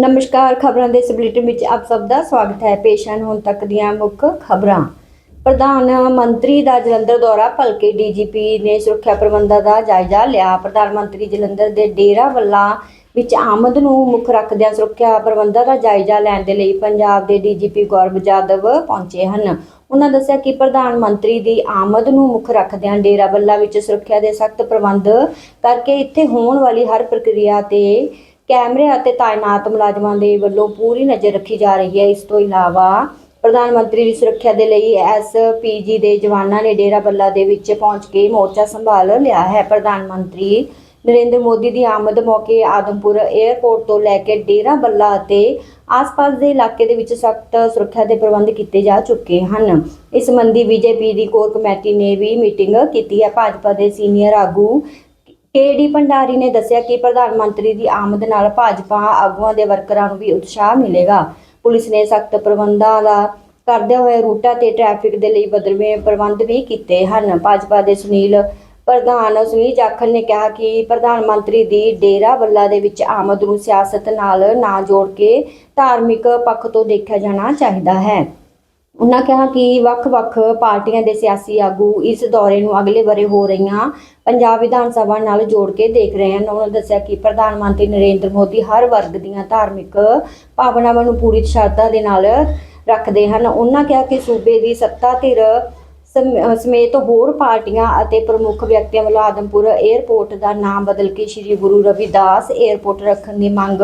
ਨਮਸਕਾਰ, ਖਬਰਾਂ ਦੇ ਇਸ ਵਿੱਚ ਆਪ ਸਭ ਦਾ ਸਵਾਗਤ ਹੈ। ਪੇਸ਼ ਹਨ ਹੁਣ ਤੱਕ ਦੀਆਂ ਮੁੱਖ ਖਬਰਾਂ। ਪ੍ਰਧਾਨ ਮੰਤਰੀ ਦਾ ਜਲੰਧਰ ਦੌਰਾ ਭਲਕੇ ਡੀਜੀਪੀ ਨੇ ਸੁਰੱਖਿਆ ਪ੍ਰਬੰਧਾਂ ਦਾ ਜਾਇਜ਼ਾ ਲਿਆ। ਪ੍ਰਧਾਨ ਮੰਤਰੀ ਜਲੰਧਰ ਦੇ ਡੇਰਾ ਵੱਲਾ ਵਿੱਚ ਆਮਦ ਨੂੰ ਮੁੱਖ ਰੱਖਦਿਆਂ ਸੁਰੱਖਿਆ ਪ੍ਰਬੰਧਾਂ ਦਾ ਜਾਇਜ਼ਾ ਲੈਣ ਦੇ ਲਈ ਪੰਜਾਬ ਦੇ ਡੀਜੀਪੀ ਗੌਰਵ ਜਾਦਵ ਪਹੁੰਚੇ ਹਨ। ਉਹਨਾਂ ਦੱਸਿਆ ਕਿ ਪ੍ਰਧਾਨ ਮੰਤਰੀ ਦੀ ਆਮਦ ਨੂੰ ਮੁੱਖ ਰੱਖਦਿਆਂ ਡੇਰਾ ਵੱਲਾ ਵਿੱਚ ਸੁਰੱਖਿਆ ਦੇ ਸਖਤ ਪ੍ਰਬੰਧ ਕਰਕੇ ਇੱਥੇ ਹੋਣ ਵਾਲੀ ਹਰ ਪ੍ਰਕਿਰਿਆ ਤੇ ਕੈਮਰੇ ਅਤੇ ਤਾਇਨਾਤ ਮੁਲਾਜ਼ਮਾਂ ਦੇ ਵੱਲੋਂ ਪੂਰੀ ਨਜ਼ਰ ਰੱਖੀ ਜਾ ਰਹੀ ਹੈ। ਇਸ ਤੋਂ ਇਲਾਵਾ ਪ੍ਰਧਾਨ ਮੰਤਰੀ ਦੀ ਸੁਰੱਖਿਆ ਦੇ ਲਈ ਐਸਪੀਜੀ ਦੇ ਜਵਾਨਾਂ ਨੇ ਡੇਰਾ ਬੱਲਾ ਦੇ ਵਿੱਚ ਪਹੁੰਚ ਕੇ ਮੋਰਚਾ ਸੰਭਾਲ ਲਿਆ ਹੈ। ਪ੍ਰਧਾਨ ਮੰਤਰੀ ਨਰਿੰਦਰ ਮੋਦੀ ਦੀ ਆਮਦ ਮੌਕੇ ਆਦਮਪੁਰ 에ਅਰਪੋਰਟ ਤੋਂ ਲੈ ਕੇ ਡੇਰਾ ਬੱਲਾ ਅਤੇ ਆਸ-ਪਾਸ ਦੇ ਇਲਾਕੇ ਦੇ ਵਿੱਚ ਸਖਤ ਸੁਰੱਖਿਆ ਦੇ ਪ੍ਰਬੰਧ ਕੀਤੇ ਜਾ ਚੁੱਕੇ ਹਨ। ਇਸ ਸੰਬੰਧੀ ਬੀਜੇਪੀ ਦੀ ਕੋਰ ਕਮੇਟੀ ਨੇ ਵੀ ਮੀਟਿੰਗ ਕੀਤੀ ਹੈ। ਭਾਜਪਾ ਦੇ ਸੀਨੀਅਰ ਆਗੂ ਕੇਡੀ ਭੰਡਾਰੀ ਨੇ ਦੱਸਿਆ ਕਿ ਪ੍ਰਧਾਨ ਮੰਤਰੀ ਦੀ ਆਮਦ ਨਾਲ ਭਾਜਪਾ ਆਗੂਆਂ ਦੇ ਵਰਕਰਾਂ ਨੂੰ ਵੀ ਉਤਸ਼ਾਹ ਮਿਲੇਗਾ। ਪੁਲਿਸ ਨੇ ਸਖਤ ਪ੍ਰਬੰਧਾਂ ਦਾ ਕਰਦੇ ਹੋਏ ਰੂਟਾਂ ਤੇ ਟ੍ਰੈਫਿਕ ਦੇ ਲਈ ਬਦਲਵੇਂ ਪ੍ਰਬੰਧ ਵੀ ਕੀਤੇ ਹਨ। ਭਾਜਪਾ ਦੇ ਸੁਨੀਲ, ਪ੍ਰਧਾਨ ਸੁਨੀਲ ਜਾਖੜ ਨੇ ਕਿਹਾ ਕਿ ਪ੍ਰਧਾਨ ਮੰਤਰੀ ਦੀ ਡੇਰਾ ਬੱਲਾ ਦੇ ਵਿੱਚ ਆਮਦ ਨੂੰ ਸਿਆਸਤ ਨਾਲ ਨਾ ਜੋੜ ਕੇ ਧਾਰਮਿਕ ਪੱਖ ਤੋਂ ਦੇਖਿਆ ਜਾਣਾ ਚਾਹੀਦਾ ਹੈ। ਉਹਨਾਂ ਕਿਹਾ ਕਿ ਵੱਖ-ਵੱਖ ਪਾਰਟੀਆਂ ਦੇ ਸਿਆਸੀ ਆਗੂ ਇਸ ਦੌਰੇ ਨੂੰ ਅਗਲੇ ਬਰੇ ਹੋ ਰਹੀਆਂ ਪੰਜਾਬ ਵਿਧਾਨ ਸਭਾ ਨਾਲ ਜੋੜ ਕੇ ਦੇਖ ਰਹੇ ਹਨ। ਉਹਨਾਂ ਦੱਸਿਆ ਕਿ ਪ੍ਰਧਾਨ ਮੰਤਰੀ ਨਰਿੰਦਰ ਮੋਦੀ ਹਰ ਵਰਗ ਦੀਆਂ ਧਾਰਮਿਕ ਭਾਵਨਾਵਾਂ ਨੂੰ ਪੂਰੀ ਸ਼ਰਧਾ ਦੇ ਨਾਲ ਰੱਖਦੇ ਹਨ। ਉਹਨਾਂ ਕਿਹਾ ਕਿ ਸੂਬੇ ਦੀ ਸੱਤਾ ਧਿਰ ਸਮੇਤ ਹੋਰ ਪਾਰਟੀਆਂ ਅਤੇ ਪ੍ਰਮੁੱਖ ਵਿਅਕਤੀਆਂ ਵੱਲੋਂ ਆਦਮਪੁਰ 에ਅਰਪੋਰਟ ਦਾ ਨਾਮ ਬਦਲ ਕੇ ਸ੍ਰੀ ਗੁਰੂ ਰਵਿਦਾਸ 에ਅਰਪੋਰਟ ਰੱਖਣ ਦੀ ਮੰਗ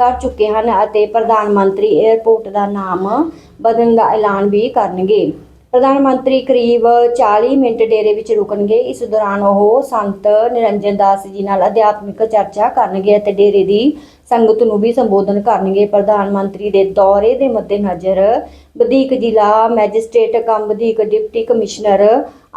ਕਰ ਚੁੱਕੇ ਹਨ ਅਤੇ ਪ੍ਰਧਾਨ ਮੰਤਰੀ 에ਅਰਪੋਰਟ ਦਾ ਨਾਮ ਬਦਲਣ ਦਾ ਐਲਾਨ ਵੀ ਕਰਨਗੇ। ਪ੍ਰਧਾਨ ਮੰਤਰੀ ਕਰੀਬ 40 ਮਿੰਟ ਡੇਰੇ ਵਿੱਚ ਰੁਕਣਗੇ। ਇਸ ਦੌਰਾਨ ਉਹ ਸੰਤ ਨਿਰੰਜਨ ਦਾਸ ਜੀ ਨਾਲ ਅਧਿਆਤਮਿਕ ਚਰਚਾ ਕਰਨਗੇ ਅਤੇ ਡੇਰੇ ਦੀ ਸੰਗਤ ਨੂੰ ਵੀ ਸੰਬੋਧਨ ਕਰਨਗੇ। ਪ੍ਰਧਾਨ ਮੰਤਰੀ ਦੇ ਦੌਰੇ ਦੇ ਮੱਦੇਨਜ਼ਰ ਵਧੀਕ ਜ਼ਿਲ੍ਹਾ ਮੈਜਿਸਟ੍ਰੇਟ ਕਮ ਵਧੀਕ ਡਿਪਟੀ ਕਮਿਸ਼ਨਰ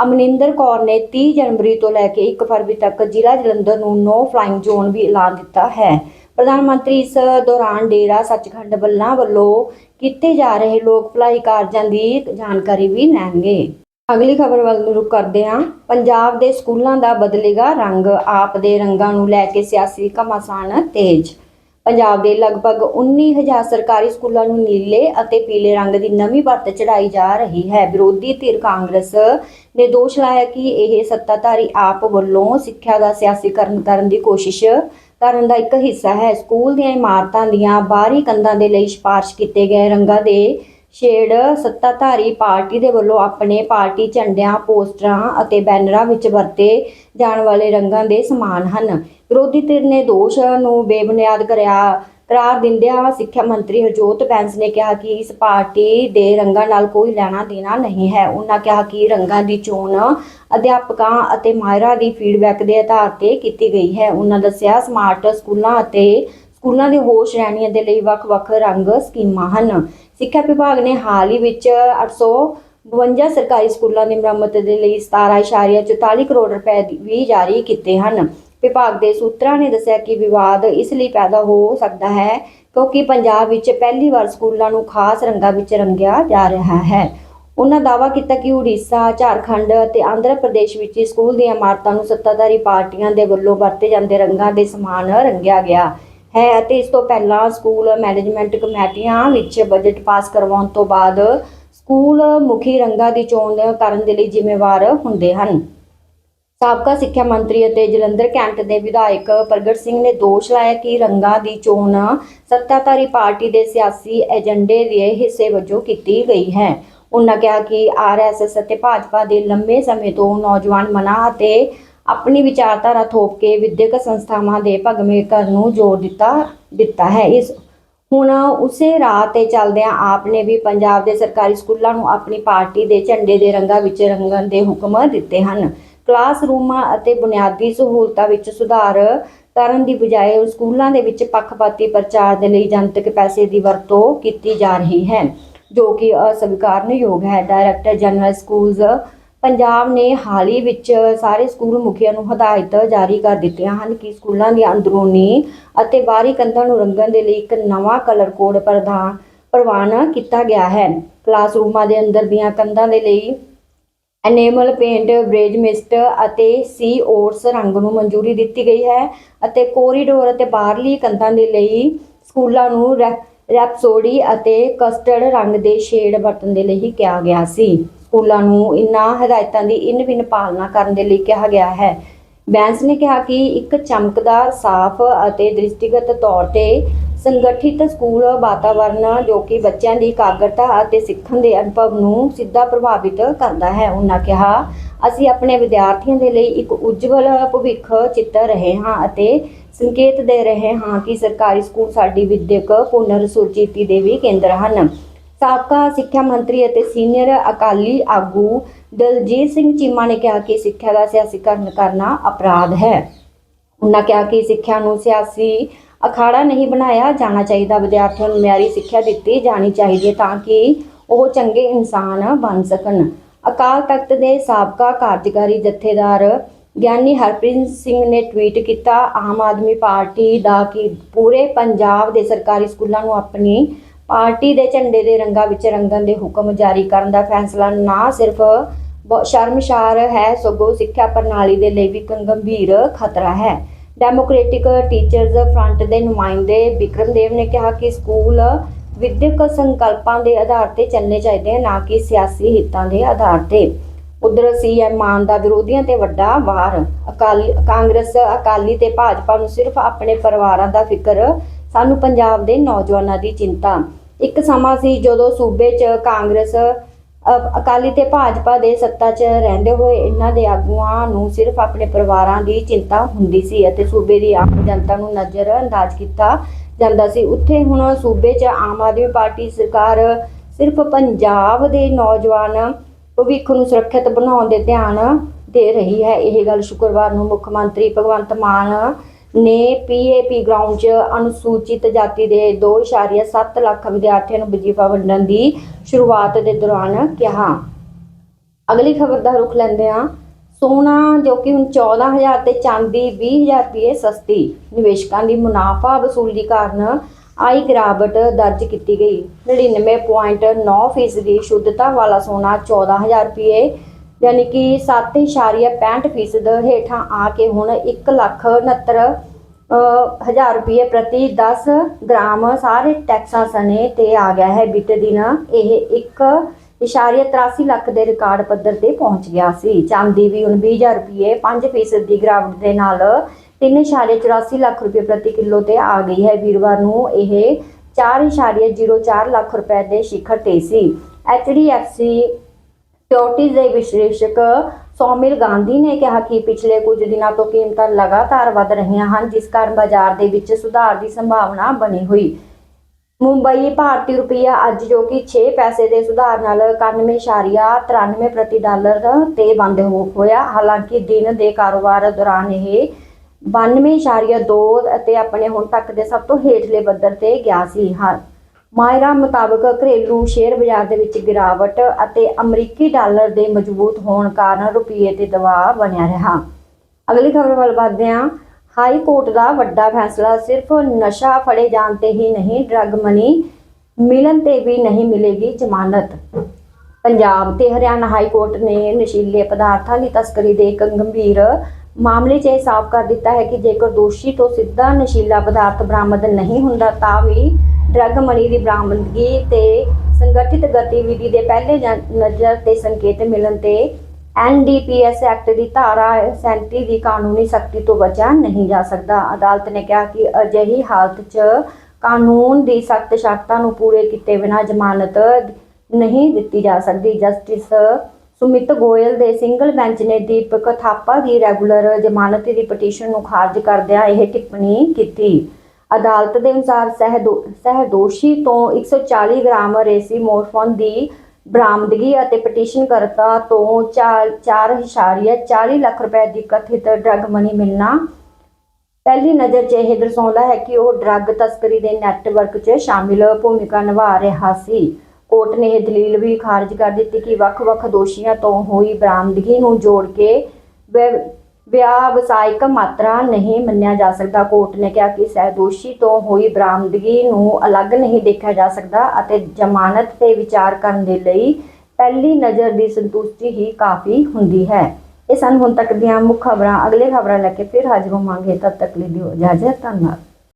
ਅਮਨਿੰਦਰ ਕੌਰ ਨੇ 30 ਜਨਵਰੀ ਤੋਂ ਲੈ ਕੇ 1 ਫਰਵਰੀ ਤੱਕ ਜ਼ਿਲ੍ਹਾ ਜਲੰਧਰ ਨੂੰ ਨੋ ਫਲਾਈਂਗ ਜ਼ੋਨ ਵੀ ਐਲਾਨ ਦਿੱਤਾ ਹੈ। ਪ੍ਰਧਾਨ ਮੰਤਰੀ ਇਸ ਦੌਰਾਨ ਡੇਰਾ ਸੱਚਖੰਡ ਬੱਲਾ ਵੱਲੋਂ ਕੀਤੇ ਜਾ ਰਹੇ ਲੋਕ ਭਲਾਈ ਕਾਰਜਾਂ ਦੀ ਜਾਣਕਾਰੀ ਵੀ ਲੈਣਗੇ। ਅਗਲੀ ਖਬਰ ਵੱਲ ਰੁਕ ਕਰਦੇ ਹਾਂ। ਪੰਜਾਬ ਦੇ ਸਕੂਲਾਂ ਦਾ ਬਦਲੇਗਾ ਰੰਗ। ਆਪ ਦੇ ਰੰਗਾਂ ਨੂੰ ਲੈ ਕੇ ਸਿਆਸੀ ਘਮਾਸਾਨ ਤੇਜ਼। ਪੰਜਾਬ ਦੇ ਲਗਭਗ 19000 ਸਰਕਾਰੀ ਸਕੂਲਾਂ ਨੂੰ ਨੀਲੇ ਅਤੇ ਪੀਲੇ ਰੰਗ ਦੀ ਨਵੀਂ ਵਰਤ ਚੜਾਈ ਜਾ ਰਹੀ ਹੈ। ਵਿਰੋਧੀ ਧਿਰ ਕਾਂਗਰਸ ਨੇ ਦੋਸ਼ ਲਾਇਆ ਕਿ ਇਹ ਸੱਤਾਧਾਰੀ ਆਪ ਵੱਲੋਂ ਸਿੱਖਿਆ ਦਾ ਸਿਆਸੀਕਰਨ ਕਰਨ ਦੀ ਕੋਸ਼ਿਸ਼ ਕਰਨ ਦਾ ਇੱਕ ਹਿੱਸਾ ਹੈ। ਸਕੂਲ ਦੀਆਂ ਇਮਾਰਤਾਂ ਦੀਆਂ ਬਾਹਰੀ ਕੰਧਾਂ ਦੇ ਲਈ ਸਿਫਾਰਸ਼ ਕੀਤੇ ਗਏ ਰੰਗਾਂ ਦੇ ਸ਼ੇਡ ਸੱਤਾਧਾਰੀ ਪਾਰਟੀ ਦੇ ਵੱਲੋਂ ਆਪਣੇ ਪਾਰਟੀ ਝੰਡਿਆਂ, ਪੋਸਟਰਾਂ ਅਤੇ ਬੈਨਰਾਂ ਵਿੱਚ ਵਰਤੇ ਜਾਣ ਵਾਲੇ ਰੰਗਾਂ ਦੇ ਸਮਾਨ ਹਨ। ਵਿਰੋਧੀ ਧਿਰ ਨੇ ਦੋਸ਼ ਨੂੰ ਬੇਬੁਨਿਆਦ ਕਰਿਆ। ਕਰਾਰ ਦਿੰਦਿਆਂ ਸਿੱਖਿਆ ਮੰਤਰੀ ਹਰਜੋਤ ਬੈਂਸ ਨੇ ਕਿਹਾ ਕਿ ਇਸ ਪਾਰਟੀ ਦੇ ਰੰਗਾਂ ਨਾਲ ਕੋਈ ਲੈਣਾ ਦੇਣਾ ਨਹੀਂ ਹੈ। ਉਹਨਾਂ ਕਿਹਾ ਕਿ ਰੰਗਾਂ ਦੀ ਚੋਣ ਅਧਿਆਪਕਾਂ ਅਤੇ ਮਾਹਿਰਾਂ ਦੀ ਫੀਡਬੈਕ ਦੇ ਆਧਾਰ ਤੇ ਕੀਤੀ ਗਈ ਹੈ। ਉਹਨਾਂ ਦੱਸਿਆ ਸਮਾਰਟ ਸਕੂਲਾਂ ਅਤੇ ਸਕੂਲਾਂ ਦੇ ਹੋਰ ਸ਼੍ਰੇਣੀਆਂ ਦੇ ਲਈ ਵੱਖ-ਵੱਖ ਰੰਗ ਸਕੀਮਾਂ ਹਨ। ਸਿੱਖਿਆ ਵਿਭਾਗ ਨੇ ਹਾਲ ਹੀ ਵਿੱਚ 852 ਸਰਕਾਰੀ ਸਕੂਲਾਂ ਦੀ ਮੁਰੰਮਤ ਦੇ ਲਈ 17.44 ਕਰੋੜ ਰੁਪਏ ਵੀ ਜਾਰੀ ਕੀਤੇ ਹਨ। ਵਿਭਾਗ ਦੇ ਸੂਤਰਾਂ ਨੇ ਦੱਸਿਆ ਕਿ ਵਿਵਾਦ ਇਸ ਲਈ ਪੈਦਾ ਹੋ ਸਕਦਾ ਹੈ ਕਿਉਂਕਿ ਪੰਜਾਬ ਵਿੱਚ ਪਹਿਲੀ ਵਾਰ ਸਕੂਲਾਂ ਨੂੰ ਖਾਸ ਰੰਗਾਂ ਵਿੱਚ ਰੰਗਿਆ ਜਾ ਰਿਹਾ ਹੈ। ਉਹਨਾਂ ਦਾਅਵਾ ਕੀਤਾ ਕਿ ਉੜੀਸਾ, ਝਾਰਖੰਡ ਅਤੇ ਆਂਧਰਾ ਪ੍ਰਦੇਸ਼ ਵਿੱਚ ਸਕੂਲ ਦੀਆਂ ਇਮਾਰਤਾਂ ਨੂੰ ਸੱਤਾਧਾਰੀ ਪਾਰਟੀਆਂ ਦੇ ਵੱਲੋਂ ਵਰਤੇ ਜਾਂਦੇ ਰੰਗਾਂ ਦੇ ਸਮਾਨ ਰੰਗਿਆ ਗਿਆ ਹੈ ਅਤੇ ਇਸ ਤੋਂ ਪਹਿਲਾਂ ਸਕੂਲ ਮੈਨੇਜਮੈਂਟ ਕਮੇਟੀਆਂ ਵਿੱਚ ਬਜਟ ਪਾਸ ਕਰਵਾਉਣ ਤੋਂ ਬਾਅਦ ਸਕੂਲ ਮੁਖੀ ਰੰਗਾਂ ਦੀ ਚੋਣ ਕਰਨ ਦੇ ਲਈ ਜ਼ਿੰਮੇਵਾਰ ਹੁੰਦੇ ਹਨ। ਸਾਬਕਾ ਸਿੱਖਿਆ ਮੰਤਰੀ ਅਤੇ ਜਲੰਧਰ ਕੈਂਟ ਦੇ ਵਿਧਾਇਕ ਪ੍ਰਗਟ ਸਿੰਘ ਨੇ ਦੋਸ਼ ਲਾਇਆ ਕਿ ਰੰਗਾਂ ਦੀ ਚੋਣ ਸੱਤਾਧਾਰੀ ਪਾਰਟੀ ਦੇ ਸਿਆਸੀ ਏਜੰਡੇ ਦੇ ਹਿੱਸੇ ਵਜੋਂ ਕੀਤੀ ਗਈ ਹੈ। ਉਹਨਾਂ ਕਿਹਾ ਕਿ ਆਰਐਸਐਸ ਅਤੇ ਭਾਜਪਾ ਦੇ ਲੰਮੇ ਸਮੇਂ ਤੋਂ ਨੌਜਵਾਨ ਮਨਾਂ ਅਤੇ ਆਪਣੀ ਵਿਚਾਰਧਾਰਾ ਥੋਪ ਕੇ ਵਿਦਿਅਕ ਸੰਸਥਾਵਾਂ ਦੇ ਭਗਵੇਂ ਕਰਨ ਨੂੰ ਜ਼ੋਰ ਦਿੱਤਾ ਦਿੱਤਾ ਹੈ। ਇਸ ਹੁਣ ਉਸੇ ਰਾਹ ਤੇ ਚੱਲਦਿਆਂ ਆਪ ਨੇ ਵੀ ਪੰਜਾਬ ਦੇ ਸਰਕਾਰੀ ਸਕੂਲਾਂ ਨੂੰ ਆਪਣੀ ਪਾਰਟੀ ਦੇ ਝੰਡੇ ਦੇ ਰੰਗਾਂ ਵਿੱਚ ਰੰਗਣ ਦੇ ਹੁਕਮ ਦਿੱਤੇ ਹਨ। ਕਲਾਸਰੂਮਾਂ ਅਤੇ ਬੁਨਿਆਦੀ ਸਹੂਲਤਾਂ ਵਿੱਚ ਸੁਧਾਰ ਕਰਨ ਦੀ ਬਜਾਏ ਸਕੂਲਾਂ ਦੇ ਵਿੱਚ ਪੱਖਪਾਤੀ ਪ੍ਰਚਾਰ ਦੇ ਲਈ ਜਨਤਕ ਪੈਸੇ ਦੀ ਵਰਤੋਂ ਕੀਤੀ ਜਾ ਰਹੀ ਹੈ, ਜੋ ਕਿ ਅਸਵੀਕਾਰਨਯੋਗ ਹੈ। ਡਾਇਰੈਕਟਰ ਜਨਰਲ ਸਕੂਲਜ਼ ਪੰਜਾਬ ਨੇ ਹਾਲ ਹੀ ਵਿੱਚ ਸਾਰੇ ਸਕੂਲ ਮੁਖੀਆਂ ਨੂੰ ਹਦਾਇਤ ਜਾਰੀ ਕਰ ਦਿੱਤੀਆਂ ਹਨ ਕਿ ਸਕੂਲਾਂ ਦੀਆਂ ਅੰਦਰੂਨੀ ਅਤੇ ਬਾਹਰੀ ਕੰਧਾਂ ਨੂੰ ਰੰਗਣ ਦੇ ਲਈ ਇੱਕ ਨਵਾਂ ਕਲਰ ਕੋਡ ਪ੍ਰਦਾਨ ਪ੍ਰਵਾਨ ਕੀਤਾ ਗਿਆ ਹੈ। ਕਲਾਸਰੂਮਾਂ ਦੇ ਅੰਦਰ ਦੀਆਂ ਕੰਧਾਂ ਦੇ ਲਈ ਐਨੇਮਲ ਪੇਂਟ ਬ੍ਰੇਜ ਮਿਸਟ ਅਤੇ ਸੀ ਓਰਸ ਰੰਗ ਨੂੰ ਮਨਜ਼ੂਰੀ ਦਿੱਤੀ ਗਈ ਹੈ ਅਤੇ ਕੋਰੀਡੋਰ ਅਤੇ ਬਾਹਰਲੀ ਕੰਧਾਂ ਦੇ ਲਈ ਸਕੂਲਾਂ ਨੂੰ ਰੈ- ਰੈਪਸੋਡੀ ਅਤੇ ਕਸਟਰਡ ਰੰਗ ਦੇ ਸ਼ੇਡ ਵਰਤਣ ਦੇ ਲਈ ਹੀ ਕਿਹਾ ਗਿਆ ਸੀ। ਸਕੂਲਾਂ ਨੂੰ ਇਨ੍ਹਾਂ ਹਦਾਇਤਾਂ ਦੀ ਇਨ ਬਿਨ ਪਾਲਣਾ ਕਰਨ ਦੇ ਲਈ ਕਿਹਾ ਗਿਆ ਹੈ। ਬੈਂਸ ਨੇ ਕਿਹਾ ਕਿ ਇੱਕ ਚਮਕਦਾਰ, ਸਾਫ਼ ਅਤੇ ਦ੍ਰਿਸ਼ਟੀਗਤ ਤੌਰ ਤੇ ਸੰਗਠਿਤ ਸਕੂਲ ਵਾਤਾਵਰਣ ਜੋ ਕਿ ਬੱਚਿਆਂ ਦੀ ਇਕਾਗਰਤਾ ਅਤੇ ਸਿੱਖਣ ਦੇ ਅਨੁਭਵ ਨੂੰ ਸਿੱਧਾ ਪ੍ਰਭਾਵਿਤ ਕਰਦਾ ਹੈ, ਉਹਨਾਂ ਕਿਹਾ, ਅਸੀਂ ਆਪਣੇ ਵਿਦਿਆਰਥੀਆਂ ਦੇ ਲਈ ਇੱਕ ਉਜਵਲ ਭਵਿੱਖ ਚਿੱਤਰ ਰਹੇ ਹਾਂ ਅਤੇ ਸੰਕੇਤ ਦੇ ਰਹੇ ਹਾਂ ਕਿ ਸਰਕਾਰੀ ਸਕੂਲ ਸਾਡੀ ਵਿਦਿਅਕ ਪੁਨਰ ਸੁਰਜੀਤੀ ਦੇ ਵੀ ਕੇਂਦਰ ਹਨ। ਸਾਬਕਾ ਸਿੱਖਿਆ ਮੰਤਰੀ ਅਤੇ ਸੀਨੀਅਰ ਅਕਾਲੀ ਆਗੂ ਦਲਜੀਤ ਸਿੰਘ ਚੀਮਾ ਨੇ ਕਿਹਾ ਕਿ ਸਿੱਖਿਆ ਦਾ ਸਿਆਸੀਕਰਨ ਕਰਨਾ ਅਪਰਾਧ ਹੈ। ਉਹਨਾਂ ਕਿਹਾ ਕਿ ਸਿੱਖਿਆ ਨੂੰ ਸਿਆਸੀ ਅਖਾੜਾ ਨਹੀਂ ਬਣਾਇਆ, ਜਾਣਾ ਚਾਹੀਦਾ, ਵਿਦਿਆਰਥੀਆਂ ਨੂੰ ਮਿਆਰੀ ਸਿੱਖਿਆ ਦਿੱਤੀ ਜਾਣੀ ਚਾਹੀਦੀ ਹੈ ਤਾਂ ਕਿ ਉਹ ਚੰਗੇ ਇਨਸਾਨ ਬਣ ਸਕਣ। ਅਕਾਲ ਤਖਤ ਦੇ ਸਾਬਕਾ ਕਾਰਜਕਾਰੀ ਜਥੇਦਾਰ ਗਿਆਨੀ ਹਰਪ੍ਰੀਤ ਸਿੰਘ ਨੇ ਟਵੀਟ ਕੀਤਾ, ਆਮ ਆਦਮੀ ਪਾਰਟੀ ਦਾ ਕਿ ਪੂਰੇ ਪੰਜਾਬ ਦੇ ਸਰਕਾਰੀ ਸਕੂਲਾਂ ਨੂੰ ਆਪਣੀ ਪਾਰਟੀ ਦੇ ਝੰਡੇ ਦੇ ਰੰਗਾਂ ਵਿੱਚ ਰੰਗਣ ਦੇ ਹੁਕਮ ਜਾਰੀ ਕਰਨ ਦਾ ਫੈਸਲਾ ਨਾ ਸਿਰਫ ਬਹੁਤ ਸ਼ਰਮਸ਼ਾਰ ਹੈ, ਸਗੋਂ ਸਿੱਖਿਆ ਪ੍ਰਣਾਲੀ ਦੇ ਲਈ ਵੀ ਇੱਕ ਗੰਭੀਰ ਖਤਰਾ ਹੈ। ਡੈਮੋਕ੍ਰੈਟਿਕ ਟੀਚਰਸ ਫਰੰਟ ਦੇ ਨੁਮਾਇੰਦੇ ਵਿਕਰਮ ਦੇਵ ਨੇ ਕਿਹਾ ਕਿ ਸਕੂਲ ਵਿਦਿਅਕ ਸੰਕਲਪਾਂ ਦੇ ਆਧਾਰ ਤੇ ਚੱਲਣੇ ਚਾਹੀਦੇ ਹਨ ਨਾ ਕਿ ਸਿਆਸੀ ਹਿੱਤਾਂ ਦੇ ਆਧਾਰ ਤੇ। ਉਧਰ ਸੀਐਮ ਮਾਨ ਦਾ ਵਿਰੋਧੀਆਂ ਤੇ ਵੱਡਾ ਵਾਰ। ਅਕਾਲੀ, ਕਾਂਗਰਸ, ਅਕਾਲੀ ਤੇ ਭਾਜਪਾ ਨੂੰ ਸਿਰਫ ਆਪਣੇ ਪਰਿਵਾਰਾਂ ਦਾ ਫਿਕਰ, ਸਾਨੂੰ ਪੰਜਾਬ ਦੇ ਨੌਜਵਾਨਾਂ ਦੀ ਚਿੰਤਾ। ਇੱਕ ਸਮਾਂ ਸੀ ਜਦੋਂ ਸੂਬੇ 'ਚ ਕਾਂਗਰਸ ਅਕਾਲੀ ਤੇ ਭਾਜਪਾ ਦੇ ਸੱਤਾ 'ਚ ਰਹਿੰਦੇ ਹੋਏ ਇਹਨਾਂ ਦੇ ਆਗੂਆਂ ਨੂੰ ਸਿਰਫ ਆਪਣੇ ਪਰਿਵਾਰਾਂ ਦੀ ਚਿੰਤਾ ਹੁੰਦੀ ਸੀ ਅਤੇ ਸੂਬੇ ਦੀ ਆਮ ਜਨਤਾ ਨੂੰ ਨਜ਼ਰ ਅੰਦਾਜ਼ ਕੀਤਾ ਜਾਂਦਾ ਸੀ। ਉੱਥੇ ਹੁਣ ਸੂਬੇ 'ਚ ਆਮ ਆਦਮੀ ਪਾਰਟੀ ਸਰਕਾਰ ਸਿਰਫ ਪੰਜਾਬ ਦੇ ਨੌਜਵਾਨ ਭਵਿੱਖ ਨੂੰ ਸੁਰੱਖਿਅਤ ਬਣਾਉਣ ਦੇ ਧਿਆਨ ਦੇ ਰਹੀ ਹੈ। ਇਹ ਗੱਲ ਸ਼ੁੱਕਰਵਾਰ ਨੂੰ ਮੁੱਖ ਮੰਤਰੀ ਭਗਵੰਤ ਮਾਨ ਨੇ ਪੀਏਪੀ ਗਰਾਊਂਡ 'ਚ ਅਨੁਸੂਚਿਤ ਜਾਤੀ ਦੇ 2.7 ਲੱਖ ਵਿਦਿਆਰਥੀਆਂ ਨੂੰ ਵਜੀਫਾ ਵੰਡਣ ਦੀ ਸ਼ੁਰੂਆਤ ਦੇ ਦੌਰਾਨ ਕਿਹਾ। ਅਗਲੀ ਖਬਰ ਦਾ ਰੁਖ ਲੈਂਦੇ ਹਾਂ। ਸੋਨਾ ਜੋ ਕਿ ਹੁਣ 14000 ਤੇ ਚਾਂਦੀ 20000 ਰੁਪਏ ਸਸਤੀ, ਨਿਵੇਸ਼ਕਾਂ ਦੀ ਮੁਨਾਫਾ ਵਸੂਲੀ ਕਾਰਨ ਆਈ ਗਿਰਾਵਟ ਦਰਜ ਕੀਤੀ ਗਈ। 99.9% ਦੀ ਸ਼ੁੱਧਤਾ ਵਾਲਾ ਸੋਨਾ 14000 ਰੁਪਏ ਯਾਨੀ ਕਿ 7.65% ਹੇਠਾਂ ਆ ਕੇ ਹੁਣ 1,69 ਹਜ਼ਾਰ ਰੁਪਏ ਪ੍ਰਤੀ 10 ਗ੍ਰਾਮ ਸਾਰੇ ਟੈਕਸਾਂ ਸਣੇ ਤੇ ਆ ਗਿਆ ਹੈ ਬੀਤੇ ਦਿਨ। ਇਹ 1.83 ਲੱਖ ਦੇ ਰਿਕਾਰਡ ਪੱਧਰ ਤੇ ਪਹੁੰਚ ਗਿਆ ਸੀ। ਚਾਂਦੀ ਵੀ ਹੁਣ 20000 ਰੁਪਏ 5% ਦੀ ਗਿਰਾਵਟ ਦੇ ਨਾਲ 3.84 ਲੱਖ ਰੁਪਏ ਪ੍ਰਤੀ ਕਿਲੋ ਤੇ ਆ ਗਈ ਹੈ। ਵੀਰਵਾਰ ਨੂੰ ਇਹ 4.04 ਲੱਖ ਰੁਪਏ ਦੇ ਸਿਖਰ ਤੇ ਸੀ। HDFC ਸਿਕਿਉਰਿਟੀਜ਼ ਦੇ ਵਿਸ਼ਲੇਸ਼ਕ ਸੋਮਿਲ ਗਾਂਧੀ ਨੇ ਕਿਹਾ ਕਿ ਪਿਛਲੇ ਕੁਝ ਦਿਨਾਂ ਤੋਂ ਕੀਮਤਾਂ ਲਗਾਤਾਰ ਵਧ ਰਹੀਆਂ ਹਨ, ਜਿਸ ਕਾਰਨ ਬਾਜ਼ਾਰ ਦੇ ਵਿੱਚ ਸੁਧਾਰ ਦੀ ਸੰਭਾਵਨਾ ਬਣੀ ਹੋਈ। ਮੁੰਬਈ ਭਾਰਤੀ ਰੁਪਈਆ ਅੱਜ ਜੋ ਕਿ 6 ਪੈਸੇ ਦੇ ਸੁਧਾਰ ਨਾਲ 91.93 ਪ੍ਰਤੀ ਡਾਲਰ ਤੇ ਬੰਦ ਹੋ, ਹੋਇਆ, ਹਾਲਾਂਕਿ ਦਿਨ ਦੇ ਕਾਰੋਬਾਰ ਦੌਰਾਨ ਇਹ 92.2 ਅਤੇ ਆਪਣੇ ਹੁਣ ਤੱਕ ਦੇ ਸਭ ਤੋਂ ਹੇਠਲੇ ਪੱਧਰ ਤੇ ਗਿਆ ਸੀ ਹਾਂ ਮਾਇਰਾ ਮੁਤਾਬਕ ਘਰੇਲੂ ਸ਼ੇਅਰ ਬਾਜ਼ਾਰ ਦੇ ਵਿੱਚ ਗਿਰਾਵਟ ਅਤੇ ਅਮਰੀਕੀ ਡਾਲਰ ਦੇ ਮਜ਼ਬੂਤ ਹੋਣ ਕਾਰਨ ਰੁਪਏ ਤੇ ਦਬਾਅ ਬਣਿਆ ਰਿਹਾ। ਅਗਲੀ ਖਬਰ ਵੱਲ ਵਧਦੇ ਹਾਂ। ਹਾਈ ਕੋਰਟ ਦਾ ਵੱਡਾ ਫੈਸਲਾ ਸਿਰਫ ਨਸ਼ਾ ਫੜੇ ਜਾਣ ਤੇ ਹੀ ਨਹੀਂ, ਡਰੱਗ ਮਨੀ ਮਿਲਣ ਤੇ ਵੀ ਨਹੀਂ ਮਿਲੇਗੀ ਜ਼ਮਾਨਤ। ਪੰਜਾਬ ਤੇ ਹਰਿਆਣਾ ਹਾਈ ਕੋਰਟ ਨੇ ਨਸ਼ੀਲੇ ਪਦਾਰਥਾਂ ਦੀ ਤਸਕਰੀ ਦੇ ਇੱਕ ਗੰਭੀਰ ਮਾਮਲੇ 'ਚ ਇਹ ਸਾਫ਼ ਕਰ ਦਿੱਤਾ ਹੈ ਕਿ ਜੇਕਰ ਦੋਸ਼ੀ ਤੋਂ ਸਿੱਧਾ ਨਸ਼ੀਲਾ ਪਦਾਰਥ ਬਰਾਮਦ ਨਹੀਂ ਹੁੰਦਾ ਤਾਂ ਵੀ ਡਰੱਗ ਮਨੀ ਦੀ ਬਰਾਮਦਗੀ ਤੇ ਸੰਗਠਿਤ ਗਤੀਵਿਧੀ ਦੇ ਪਹਿਲੇ ਨਜ਼ਰ ਤੇ ਸੰਕੇਤ ਮਿਲਣ ਤੇ ਐਨਡੀਪੀਐਸ ਐਕਟ ਦੀ ਧਾਰਾ 37 ਦੀ ਕਾਨੂੰਨੀ ਸਖਤੀ ਤੋਂ ਬਚਿਆ ਨਹੀਂ ਜਾ ਸਕਦਾ। ਅਦਾਲਤ ਨੇ ਕਿਹਾ ਕਿ ਅਜਿਹੀ ਹਾਲਤ 'ਚ ਕਾਨੂੰਨ ਦੀ ਸਖਤ ਸ਼ਰਤਾਂ ਨੂੰ ਪੂਰੇ ਕੀਤੇ ਬਿਨਾਂ ਜ਼ਮਾਨਤ ਨਹੀਂ ਦਿੱਤੀ ਜਾ ਸਕਦੀ। ਜਸਟਿਸ ਸੁਮਿਤ ਗੋਇਲ ਦੇ ਸਿੰਗਲ ਬੈਂਚ ਨੇ ਦੀਪਕ ਥਾਪਾ ਦੀ ਰੈਗੂਲਰ ਜ਼ਮਾਨਤ ਦੀ ਪਟੀਸ਼ਨ ਨੂੰ ਖਾਰਜ ਕਰਦਿਆਂ ਇਹ ਟਿੱਪਣੀ ਕੀਤੀ। ਅਦਾਲਤ ਦੇ ਅਨੁਸਾਰ ਸਹਿਦੋਸ਼ੀ ਤੋਂ 140 ਗ੍ਰਾਮ ਰੇਸੀ ਮੋਰਫੋਨ ਦੀ ਬਰਾਮਦਗੀ ਅਤੇ ਪਟੀਸ਼ਨ ਤੋਂ 4.40 ਲੱਖ ਰੁਪਏ ਦੀ ਕਥਿਤ ਡਰੱਗ ਮਨੀ ਮਿਲਣਾ। ਪਹਿਲੀ ਨਜ਼ਰ 'ਚ ਇਹ ਦਰਸਾਉਂਦਾ ਹੈ ਕਿ ਉਹ ਡਰੱਗ ਤਸਕਰੀ ਦੇ ਨੈਟਵਰਕ 'ਚ ਸ਼ਾਮਿਲ ਭੂਮਿਕਾ ਨਿਭਾ ਰਿਹਾ ਸੀ। ਕੋਰਟ ਨੇ ਇਹ ਦਲੀਲ ਵੀ ਖਾਰਜ ਕਰ ਦਿੱਤੀ ਕਿ ਵੱਖ-ਵੱਖ ਦੋਸ਼ੀਆਂ ਤੋਂ ਹੋਈ ਬਰਾਮਦਗੀ ਨੂੰ ਜੋੜ ਕੇ ਵਿਆਹ ਵਿਆਵਸਾਇਕ ਮਾਤਰਾ ਨਹੀਂ ਮੰਨਿਆ ਜਾ ਸਕਦਾ। ਕੋਰਟ ਨੇ ਕਿਹਾ ਕਿ ਸਹਿਦੋਸ਼ੀ ਤੋਂ ਹੋਈ ਬਰਾਮਦਗੀ ਨੂੰ ਅਲੱਗ ਨਹੀਂ ਦੇਖਿਆ ਜਾ ਸਕਦਾ ਅਤੇ ਜ਼ਮਾਨਤ ਤੇ ਵਿਚਾਰ ਕਰਨ ਦੇ ਲਈ ਪਹਿਲੀ ਨਜ਼ਰ ਦੀ ਸੰਤੁਸ਼ਟੀ ਹੀ ਕਾਫੀ ਹੁੰਦੀ ਹੈ। ਇਹ ਸਨ ਹੁਣ ਤੱਕ ਦੀਆਂ ਮੁੱਖ ਖਬਰਾਂ। ਅਗਲੇ ਖਬਰਾਂ ਲੈ ਕੇ ਫਿਰ ਹਾਜ਼ਰ ਹੋਵਾਂਗੇ। ਤਦ ਤੱਕ ਲਈ ਦਿਓ ਇਜਾਜ਼ਤ। ਧੰਨਵਾਦ।